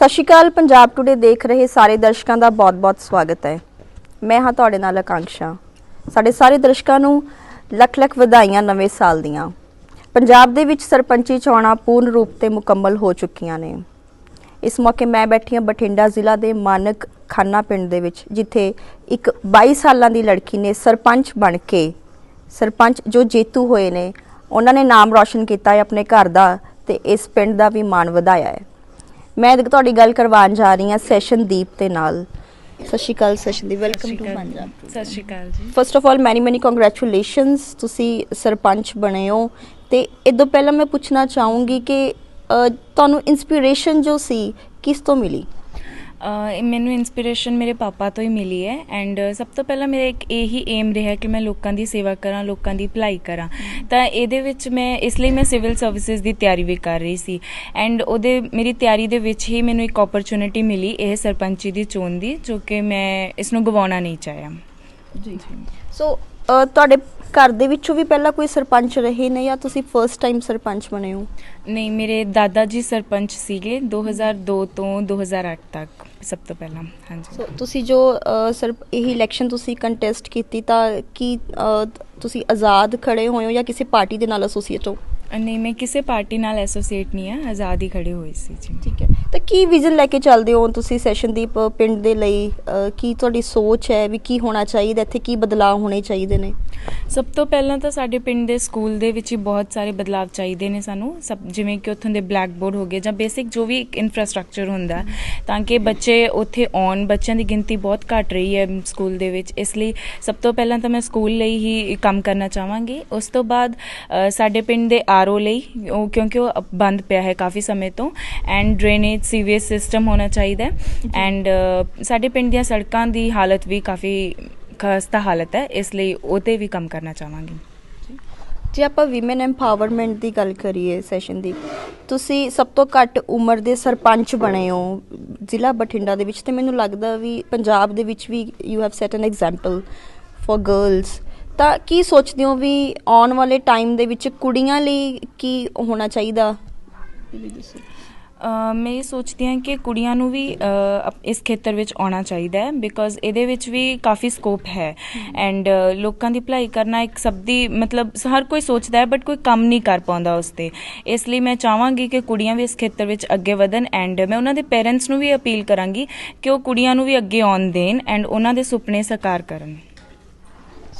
ਸਤਿ ਸ਼੍ਰੀ ਅਕਾਲ, ਪੰਜਾਬ ਟੁਡੇ ਦੇਖ ਰਹੇ ਸਾਰੇ ਦਰਸ਼ਕਾਂ ਦਾ ਬਹੁਤ-ਬਹੁਤ ਸਵਾਗਤ ਹੈ। ਮੈਂ ਹਾਂ ਤੁਹਾਡੇ ਨਾਲ ਆਕਾਂक्षा ਸਾਡੇ ਸਾਰੇ ਦਰਸ਼ਕਾਂ ਨੂੰ ਲੱਖ-ਲੱਖ ਵਧਾਈਆਂ ਨਵੇਂ ਸਾਲ ਦੀਆਂ। ਪੰਜਾਬ ਦੇ ਵਿੱਚ ਸਰਪੰਚੀ ਚੋਣਾਂ ਪੂਰਨ ਰੂਪ ਤੇ ਮੁਕੰਮਲ ਹੋ ਚੁੱਕੀਆਂ ਨੇ। ਇਸ ਮੌਕੇ ਮੈਂ ਬੈਠੀ ਹਾਂ ਬਠਿੰਡਾ ਜ਼ਿਲ੍ਹਾ ਦੇ ਮਾਨਕ ਖਾਨਾ ਪਿੰਡ ਦੇ ਵਿੱਚ, ਜਿੱਥੇ ਇੱਕ 22 ਸਾਲਾਂ ਦੀ ਲੜਕੀ ਨੇ ਸਰਪੰਚ ਬਣ ਕੇ, ਸਰਪੰਚ ਜੋ ਜੇਤੂ ਹੋਏ ਨੇ, ਉਹਨਾਂ ਨੇ ਨਾਮ ਰੌਸ਼ਨ ਕੀਤਾ ਹੈ ਆਪਣੇ ਘਰ ਦਾ ਤੇ ਇਸ ਪਿੰਡ ਦਾ ਵੀ ਮਾਣ ਵਧਾਇਆ ਹੈ। ਮੈਂ ਅੱਜ ਤੁਹਾਡੀ ਗੱਲ ਕਰਵਾਉਣ ਜਾ ਰਹੀ ਹਾਂ ਸੈਸ਼ਨਦੀਪ ਦੇ ਨਾਲ। ਸਤਿ ਸ਼੍ਰੀ ਅਕਾਲ ਸੈਸ਼ਨਦੀਪ ਵੈਲਕਮ ਟੂ ਪੰਜਾਬ ਸਤਿ ਸ਼੍ਰੀ ਅਕਾਲ ਜੀ। First of all many many congratulations ਤੁਸੀਂ ਸਰਪੰਚ ਬਣੇ ਹੋ। ਤੇ ਇਦੋਂ ਪਹਿਲਾਂ ਮੈਂ ਪੁੱਛਣਾ ਚਾਹੂੰਗੀ ਕਿ ਤੁਹਾਨੂੰ ਇਨਸਪੀਰੇਸ਼ਨ ਜੋ ਸੀ ਕਿਸ ਤੋਂ ਮਿਲੀ? ਮੈਨੂੰ ਇਨਸਪੀਰੇਸ਼ਨ ਮੇਰੇ ਪਾਪਾ ਤੋਂ ਹੀ ਮਿਲੀ ਹੈ ਐਂਡ ਸਭ ਤੋਂ ਪਹਿਲਾਂ ਮੇਰਾ ਇੱਕ ਇਹ ਹੀ ਏਮ ਰਿਹਾ ਕਿ ਮੈਂ ਲੋਕਾਂ ਦੀ ਸੇਵਾ ਕਰਾਂ ਲੋਕਾਂ ਦੀ ਭਲਾਈ ਕਰਾਂ। ਤਾਂ ਇਹਦੇ ਵਿੱਚ ਮੈਂ ਇਸ ਲਈ ਮੈਂ ਸਿਵਲ ਸਰਵਿਸਿਜ਼ ਦੀ ਤਿਆਰੀ ਵੀ ਕਰ ਰਹੀ ਸੀ। ਐਂਡ ਉਹਦੇ ਮੇਰੀ ਤਿਆਰੀ ਦੇ ਵਿੱਚ ਹੀ ਮੈਨੂੰ ਇੱਕ ਓਪਰਚੁਨਿਟੀ ਮਿਲੀ ਇਹ ਸਰਪੰਚੀ ਦੀ ਚੋਣ ਦੀ ਜੋ ਕਿ ਮੈਂ ਇਸ ਨੂੰ ਗਵਾਉਣਾ ਨਹੀਂ ਚਾਹਿਆ। ਜੀ। ਸੋ ਤੁਹਾਡੇ ਘਰ ਦੇ ਵਿੱਚੋਂ ਵੀ ਪਹਿਲਾਂ ਕੋਈ ਸਰਪੰਚ ਰਹੇ ਨੇ ਜਾਂ ਤੁਸੀਂ ਫਰਸਟ ਟਾਈਮ ਸਰਪੰਚ ਬਣੇ ਹੋ? ਨਹੀਂ ਮੇਰੇ ਦਾਦਾ ਜੀ ਸਰਪੰਚ ਸੀਗੇ 2002 ਤੋਂ 2008 ਤੱਕ ਸਭ ਤੋਂ ਪਹਿਲਾਂ ਹਾਂਜੀ। ਸੋ ਤੁਸੀਂ ਜੋ ਸਰ ਇਹ ਇਲੈਕਸ਼ਨ ਤੁਸੀਂ ਕੰਟੈਸਟ ਕੀਤੀ ਤਾਂ ਕੀ ਤੁਸੀਂ ਆਜ਼ਾਦ ਖੜੇ ਹੋਏ ਹੋ ਜਾਂ ਕਿਸੇ ਪਾਰਟੀ ਦੇ ਨਾਲ ਐਸੋਸੀਏਟ ਹੋ? ਨਹੀਂ, ਮੈਂ ਕਿਸੇ ਪਾਰਟੀ ਨਾਲ ਐਸੋਸੀਏਟ ਨਹੀਂ ਆ ਆਜ਼ਾਦ ਹੀ ਖੜੇ ਹੋਏ ਸੀ ਜੀ। ਠੀਕ ਹੈ। ਤਾਂ ਕੀ ਵਿਜ਼ਨ ਲੈ ਕੇ ਚੱਲਦੇ ਹੋ ਤੁਸੀਂ ਸੈਸ਼ਨਦੀਪ ਪਿੰਡ ਦੇ ਲਈ? ਕੀ ਤੁਹਾਡੀ ਸੋਚ ਹੈ ਵੀ ਕੀ ਹੋਣਾ ਚਾਹੀਦਾ, ਇੱਥੇ ਕੀ ਬਦਲਾਅ ਹੋਣੇ ਚਾਹੀਦੇ ਨੇ? ਸਭ ਤੋਂ ਪਹਿਲਾਂ ਤਾਂ ਸਾਡੇ ਪਿੰਡ ਦੇ ਸਕੂਲ ਦੇ ਵਿੱਚ ਹੀ ਬਹੁਤ ਸਾਰੇ ਬਦਲਾਅ ਚਾਹੀਦੇ ਨੇ ਸਾਨੂੰ। ਸਭ ਜਿਵੇਂ ਕਿ ਉੱਥੋਂ ਦੇ ਬਲੈਕ ਬੋਰਡ ਹੋ ਗਏ ਜਾਂ ਬੇਸਿਕ ਜੋ ਵੀ ਇਨਫਰਾਸਟ੍ਰਕਚਰ ਹੁੰਦਾ ਤਾਂ ਕਿ ਬੱਚੇ ਉੱਥੇ ਆਉਣ ਬੱਚਿਆਂ ਦੀ ਗਿਣਤੀ ਬਹੁਤ ਘਟ ਰਹੀ ਹੈ ਸਕੂਲ ਦੇ ਵਿੱਚ। ਇਸ ਲਈ ਸਭ ਤੋਂ ਪਹਿਲਾਂ ਤਾਂ ਮੈਂ ਸਕੂਲ ਲਈ ਹੀ ਕੰਮ ਕਰਨਾ ਚਾਹਾਂਗੀ। ਉਸ ਤੋਂ ਬਾਅਦ ਸਾਡੇ ਪਿੰਡ ਦੇ ਆਰਓ ਲਈ ਉਹ ਕਿਉਂਕਿ ਉਹ ਬੰਦ ਪਿਆ ਹੈ ਕਾਫੀ ਸਮੇਂ ਤੋਂ। ਐਂਡ ਡਰੇਨੇਜ ਸੀਵੇਜ ਸਿਸਟਮ ਹੋਣਾ ਚਾਹੀਦਾ ਐਂਡ ਸਾਡੇ ਪਿੰਡ ਦੀਆਂ ਸੜਕਾਂ ਦੀ ਹਾਲਤ ਵੀ ਕਾਫੀ ਖਸਤਾ ਹਾਲਤ ਹੈ ਇਸ ਲਈ ਉਹ ਤੇ ਵੀ ਕੰਮ ਕਰਨਾ ਚਾਹਾਂਗੀ। ਜੇ ਆਪਾਂ ਔਮਨ ਐਮਪਾਵਰਮੈਂਟ ਦੀ ਗੱਲ ਕਰੀਏ ਸੈਸ਼ਨ ਦੀ ਤੁਸੀਂ ਸਭ ਤੋਂ ਘੱਟ ਉਮਰ ਦੇ ਸਰਪੰਚ ਬਣੇ ਹੋ ਜ਼ਿਲ੍ਹਾ ਬਠਿੰਡਾ ਦੇ ਵਿੱਚ ਤੇ ਮੈਨੂੰ ਲੱਗਦਾ ਵੀ ਪੰਜਾਬ ਦੇ ਵਿੱਚ ਵੀ you have set an example for girls ਤਾਂ ਕੀ ਸੋਚਦੇ ਹੋ ਵੀ ਆਉਣ ਵਾਲੇ ਟਾਈਮ ਦੇ ਵਿੱਚ ਕੁੜੀਆਂ ਲਈ ਕੀ ਹੋਣਾ ਚਾਹੀਦਾ? ਮੈਂ ਇਹ ਸੋਚਦੀ ਹਾਂ ਕਿ ਕੁੜੀਆਂ ਨੂੰ ਵੀ ਇਸ ਖੇਤਰ ਵਿੱਚ ਆਉਣਾ ਚਾਹੀਦਾ ਹੈ ਬਿਕੋਜ਼ ਇਹਦੇ ਵਿੱਚ ਵੀ ਕਾਫੀ ਸਕੋਪ ਹੈ। ਐਂਡ ਲੋਕਾਂ ਦੀ ਭਲਾਈ ਕਰਨਾ ਇੱਕ ਸਭ ਦੀ, ਮਤਲਬ ਹਰ ਕੋਈ ਸੋਚਦਾ ਹੈ ਬਟ ਕੋਈ ਕੰਮ ਨਹੀਂ ਕਰ ਪਾਉਂਦਾ ਉਸ ਤੇ। ਇਸ ਲਈ ਮੈਂ ਚਾਹਾਂਗੀ ਕਿ ਕੁੜੀਆਂ ਵੀ ਇਸ ਖੇਤਰ ਵਿੱਚ ਅੱਗੇ ਵਧਣ ਐਂਡ ਮੈਂ ਉਹਨਾਂ ਦੇ ਪੇਰੈਂਟਸ ਨੂੰ ਵੀ ਅਪੀਲ ਕਰਾਂਗੀ ਕਿ ਉਹ ਕੁੜੀਆਂ ਨੂੰ ਵੀ ਅੱਗੇ ਆਉਣ ਦੇਣ ਐਂਡ ਉਹਨਾਂ ਦੇ ਸੁਪਨੇ ਸਾਕਾਰ ਕਰਨ।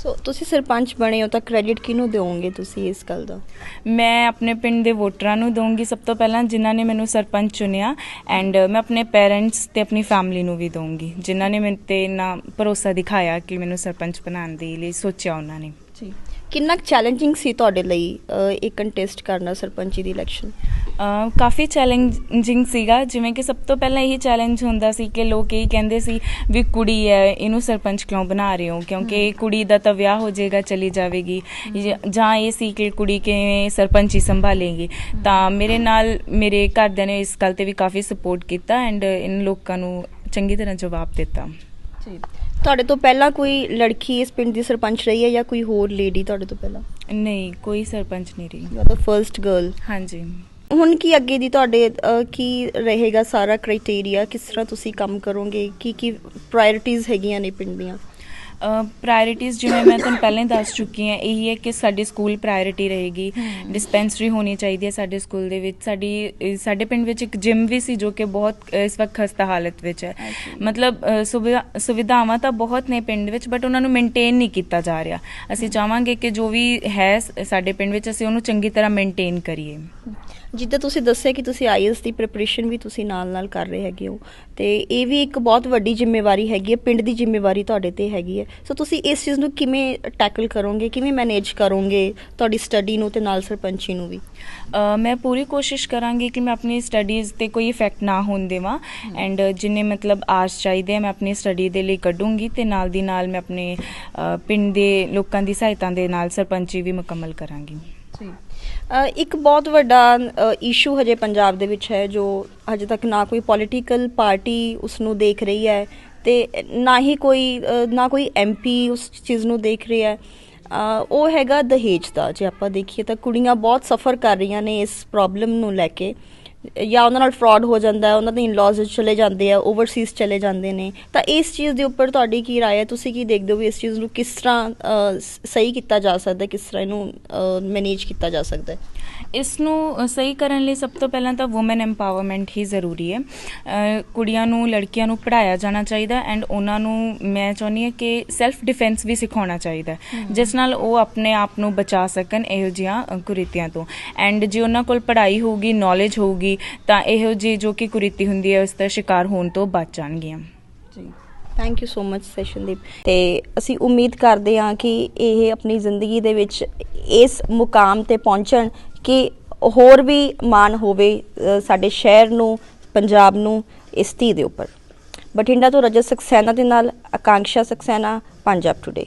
ਸੋ ਤੁਸੀਂ ਸਰਪੰਚ ਬਣੇ ਹੋ ਤਾਂ ਕ੍ਰੈਡਿਟ ਕਿਹਨੂੰ ਦਿਓਗੇ ਤੁਸੀਂ ਇਸ ਗੱਲ ਦਾ? ਮੈਂ ਆਪਣੇ ਪਿੰਡ ਦੇ ਵੋਟਰਾਂ ਨੂੰ ਦਊਂਗੀ ਸਭ ਤੋਂ ਪਹਿਲਾਂ ਜਿਨ੍ਹਾਂ ਨੇ ਮੈਨੂੰ ਸਰਪੰਚ ਚੁਣਿਆ ਐਂਡ ਮੈਂ ਆਪਣੇ ਪੇਰੈਂਟਸ ਤੇ ਆਪਣੀ ਫੈਮਿਲੀ ਨੂੰ ਵੀ ਦਊਂਗੀ ਜਿਨ੍ਹਾਂ ਨੇ ਮੇਰੇ ਤੇ ਨਾ ਭਰੋਸਾ ਦਿਖਾਇਆ ਕਿ ਮੈਨੂੰ ਸਰਪੰਚ ਬਣਾਉਣ ਦੇ ਲਈ ਸੋਚਿਆ ਉਹਨਾਂ ਨੇ। ਜੀ। ਕਿੰਨਾ ਚੈਲੰਜਿੰਗ ਸੀ ਤੁਹਾਡੇ ਲਈ ਇਹ ਕੰਟੈਸਟ ਕਰਨਾ ਸਰਪੰਚੀ ਦੀ ਇਲੈਕਸ਼ਨ ਕਾਫੀ ਚੈਲੰਜਿੰਗ ਸੀਗਾ। ਜਿਵੇਂ ਕਿ ਸਭ ਤੋਂ ਪਹਿਲਾਂ ਇਹੀ ਚੈਲੰਜ ਹੁੰਦਾ ਸੀ ਕਿ ਲੋਕ ਇਹ ਕਹਿੰਦੇ ਸੀ ਵੀ ਕੁੜੀ ਹੈ ਇਹਨੂੰ ਸਰਪੰਚ ਕਿਉਂ ਬਣਾ ਰਹੇ ਹੋ? ਕਿਉਂਕਿ ਕੁੜੀ ਦਾ ਤਾਂ ਵਿਆਹ ਹੋ ਜਾਏਗਾ ਚਲੀ ਜਾਵੇਗੀ। ਜਾਂ- ਇਹ ਸੀ ਕਿ ਕੁੜੀ ਕਿਵੇਂ ਸਰਪੰਚੀ ਸੰਭਾਲੇਗੀ। ਤਾਂ ਮੇਰੇ ਨਾਲ ਮੇਰੇ ਘਰਦਿਆਂ ਨੇ ਇਸ ਗੱਲ ਤੇ ਵੀ ਕਾਫੀ ਸਪੋਰਟ ਕੀਤਾ ਐਂਡ ਇਨ ਲੋਕਾਂ ਨੂੰ ਚੰਗੀ ਤਰ੍ਹਾਂ ਜਵਾਬ ਦਿੱਤਾ। ਜੀ। ਤੁਹਾਡੇ ਤੋਂ ਪਹਿਲਾਂ ਕੋਈ ਲੜਕੀ ਇਸ ਪਿੰਡ ਦੀ ਸਰਪੰਚ ਰਹੀ ਹੈ ਜਾਂ ਕੋਈ ਹੋਰ ਲੇਡੀ ਤੁਹਾਡੇ ਤੋਂ ਪਹਿਲਾਂ? ਨਹੀਂ ਕੋਈ ਸਰਪੰਚ ਨਹੀਂ ਰਹੀ। You are the first girl ਹਾਂਜੀ। ਹੁਣ ਕੀ ਅੱਗੇ ਦੀ ਤੁਹਾਡੇ ਅਹ, ਕੀ ਰਹੇਗਾ ਸਾਰਾ ਕ੍ਰਾਈਟੇਰੀਆ ਕਿਸ ਤਰ੍ਹਾਂ ਤੁਸੀਂ ਕੰਮ ਕਰੋਗੇ? ਕੀ ਕੀ ਪ੍ਰਾਇੋਰਟੀਜ਼ ਹੈਗੀਆਂ ਨੇ ਪਿੰਡ ਦੀਆਂ? ਪ੍ਰਾਇੋਰਟੀਜ਼ ਜਿਵੇਂ ਮੈਂ ਤੁਹਾਨੂੰ ਪਹਿਲਾਂ ਹੀ ਦੱਸ ਚੁੱਕੀ ਹਾਂ ਇਹੀ ਹੈ ਕਿ ਸਾਡੀ ਸਕੂਲ ਪ੍ਰਾਇੋਰਟੀ ਰਹੇਗੀ। ਡਿਸਪੈਂਸਰੀ ਹੋਣੀ ਚਾਹੀਦੀ ਹੈ ਸਾਡੇ ਸਕੂਲ ਦੇ ਵਿੱਚ। ਸਾਡੀ ਸਾਡੇ ਪਿੰਡ ਵਿੱਚ ਇੱਕ ਜਿਮ ਵੀ ਸੀ ਜੋ ਕਿ ਬਹੁਤ ਇਸ ਵਕਤ ਖਸਤਾ ਹਾਲਤ ਵਿੱਚ ਹੈ। ਮਤਲਬ ਸੁਵਿਧਾਵਾਂ ਤਾਂ ਬਹੁਤ ਨੇ ਪਿੰਡ ਵਿੱਚ ਬਟ ਉਹਨਾਂ ਨੂੰ ਮੇਨਟੇਨ ਨਹੀਂ ਕੀਤਾ ਜਾ ਰਿਹਾ। ਅਸੀਂ ਚਾਹਾਂਗੇ ਕਿ ਜੋ ਵੀ ਹੈ ਸਾਡੇ ਪਿੰਡ ਵਿੱਚ ਅਸੀਂ ਉਹਨੂੰ ਚੰਗੀ ਤਰ੍ਹਾਂ ਮੇਨਟੇਨ ਕਰੀਏ। ਜਿੱਦਾਂ ਤੁਸੀਂ ਦੱਸਿਆ ਕਿ ਤੁਸੀਂ ਆਈਐਲਸ ਦੀ ਪ੍ਰਿਪਰੇਸ਼ਨ ਵੀ ਤੁਸੀਂ ਨਾਲ-ਨਾਲ ਕਰ ਰਹੇ ਹੈਗੇ ਹੋ ਤੇ ਇਹ ਵੀ ਇੱਕ ਬਹੁਤ ਵੱਡੀ ਜ਼ਿੰਮੇਵਾਰੀ ਹੈਗੀ ਹੈ ਪਿੰਡ ਦੀ ਜ਼ਿੰਮੇਵਾਰੀ ਤੁਹਾਡੇ ਤੇ ਹੈਗੀ ਹੈ। ਸੋ ਤੁਸੀਂ ਇਸ ਚੀਜ਼ ਨੂੰ ਕਿਵੇਂ ਟੈਕਲ ਕਰੋਗੇ? ਕਿਵੇਂ ਮੈਨੇਜ ਕਰੋਗੇ ਤੁਹਾਡੀ ਸਟੱਡੀ ਨੂੰ ਤੇ ਨਾਲ ਸਰਪੰਚੀ ਨੂੰ ਵੀ? ਮੈਂ ਪੂਰੀ ਕੋਸ਼ਿਸ਼ ਕਰਾਂਗੀ ਕਿ ਮੈਂ ਆਪਣੀ ਸਟੱਡੀਜ਼ ਤੇ ਕੋਈ ਇਫੈਕਟ ਨਾ ਹੋਣ ਦੇਵਾਂ। ਐਂਡ ਜਿੰਨੇ ਮਤਲਬ ਆਰਸ ਚਾਹੀਦੇ ਆ ਮੈਂ ਆਪਣੀ ਸਟੱਡੀ ਦੇ ਲਈ ਕੱਢੂੰਗੀ ਤੇ ਨਾਲ ਦੀ ਨਾਲ ਮੈਂ ਆਪਣੇ ਪਿੰਡ ਦੇ ਲੋਕਾਂ ਦੀ ਸਹਾਇਤਾ ਦੇ ਨਾਲ ਸਰਪੰਚੀ ਵੀ ਮੁਕੰਮਲ ਕਰਾਂਗੀ। ਜੀ। ਇੱਕ ਬਹੁਤ ਵੱਡਾ ਇਸ਼ੂ ਹਜੇ ਪੰਜਾਬ ਦੇ ਵਿੱਚ ਹੈ ਜੋ ਹਜੇ ਤੱਕ ਨਾ ਕੋਈ ਪੋਲੀਟੀਕਲ ਪਾਰਟੀ ਉਸ ਨੂੰ ਦੇਖ ਰਹੀ ਹੈ। ਤੇ ਨਾ ਹੀ ਕੋਈ ਨਾ ਕੋਈ ਐਮਪੀ ਉਸ ਚੀਜ਼ ਨੂੰ ਦੇਖ ਰਿਹਾ ਉਹ ਹੈਗਾ ਦਹੇਜ ਦਾ, ਜੇ ਆਪਾਂ ਦੇਖੀਏ ਤਾਂ ਕੁੜੀਆਂ ਬਹੁਤ ਸਫਰ ਕਰ ਰਹੀਆਂ ਨੇ ਇਸ ਪ੍ਰੋਬਲਮ ਨੂੰ ਲੈ ਕੇ। ਜਾਂ ਉਹਨਾਂ ਨਾਲ ਫਰਾਡ ਹੋ ਜਾਂਦਾ ਹੈ, ਉਹਨਾਂ ਦੇ ਇਨ-ਲॉज ਚਲੇ ਜਾਂਦੇ ਆ ਓਵਰਸੀਜ਼ ਚਲੇ ਜਾਂਦੇ ਨੇ। ਤਾਂ ਇਸ ਚੀਜ਼ ਦੇ ਉੱਪਰ ਤੁਹਾਡੀ ਕੀ ਰਾਏ ਹੈ? ਤੁਸੀਂ ਕੀ ਦੇਖਦੇ ਹੋ ਵੀ ਇਸ ਚੀਜ਼ ਨੂੰ ਕਿਸ ਤਰ੍ਹਾਂ ਸਹੀ ਕੀਤਾ ਜਾ ਸਕਦਾ ਹੈ, ਕਿਸ ਤਰ੍ਹਾਂ ਇਹਨੂੰ ਮੈਨੇਜ ਕੀਤਾ ਜਾ ਸਕਦਾ ਹੈ? ਇਸ ਨੂੰ ਸਹੀ ਕਰਨ ਲਈ ਸਭ ਤੋਂ ਪਹਿਲਾਂ ਤਾਂ ਔਮਨ ਐਮਪਾਵਰਮੈਂਟ ਹੀ ਜ਼ਰੂਰੀ ਹੈ। ਕੁੜੀਆਂ ਨੂੰ ਲੜਕੀਆਂ ਨੂੰ ਪੜਾਇਆ ਜਾਣਾ ਚਾਹੀਦਾ ਐਂਡ ਉਹਨਾਂ ਨੂੰ ਮੈਂ ਚਾਹੁੰਦੀ ਹਾਂ ਕਿ ਸੈਲਫ ਡਿਫੈਂਸ ਵੀ ਸਿਖਾਉਣਾ ਚਾਹੀਦਾ। ਜਿਸ ਨਾਲ ਉਹ ਆਪਣੇ ਆਪ ਨੂੰ ਬਚਾ ਸਕਣ ਇਹੋ ਜਿਹੀਆਂ ਅ, ਕੁਰੀਤੀਆਂ ਤੋਂ। ਐਂਡ ਜੇ ਉਹਨਾਂ ਕੋਲ ਪੜ੍ਹਾਈ ਹੋਊਗੀ ਨੌਲੇਜ ਹੋਊਗੀ ਤਾਂ ਇਹੋ ਜਿਹੀ ਜੋ ਕਿ ਕੁਰੀਤੀ ਹੁੰਦੀ ਹੈ ਉਸ ਦਾ ਸ਼ਿਕਾਰ ਹੋਣ ਤੋਂ ਬਚ ਜਾਣਗੀਆਂ। ਜੀ। ਥੈਂਕ ਯੂ ਸੋ ਮਚ ਸੈਸ਼ਨਦੀਪ ਤੇ ਅਸੀਂ ਉਮੀਦ ਕਰਦੇ ਹਾਂ ਕਿ ਇਹ ਆਪਣੀ ਜ਼ਿੰਦਗੀ ਦੇ ਵਿੱਚ ਇਸ ਮੁਕਾਮ ਤੇ ਪਹੁੰਚਣ ਕਿ ਹੋਰ ਵੀ ਮਾਣ ਹੋਵੇ ਸਾਡੇ ਸ਼ਹਿਰ ਨੂੰ, ਪੰਜਾਬ ਨੂੰ, ਇਸ ਧੀ ਦੇ ਉੱਪਰ। ਬਠਿੰਡਾ ਤੋਂ ਰਜਤ ਸਕਸੈਨਾ ਦੇ ਨਾਲ ਆਕਾਂक्षा ਸਕਸੈਨਾ, ਪੰਜਾਬ ਟੁਡੇ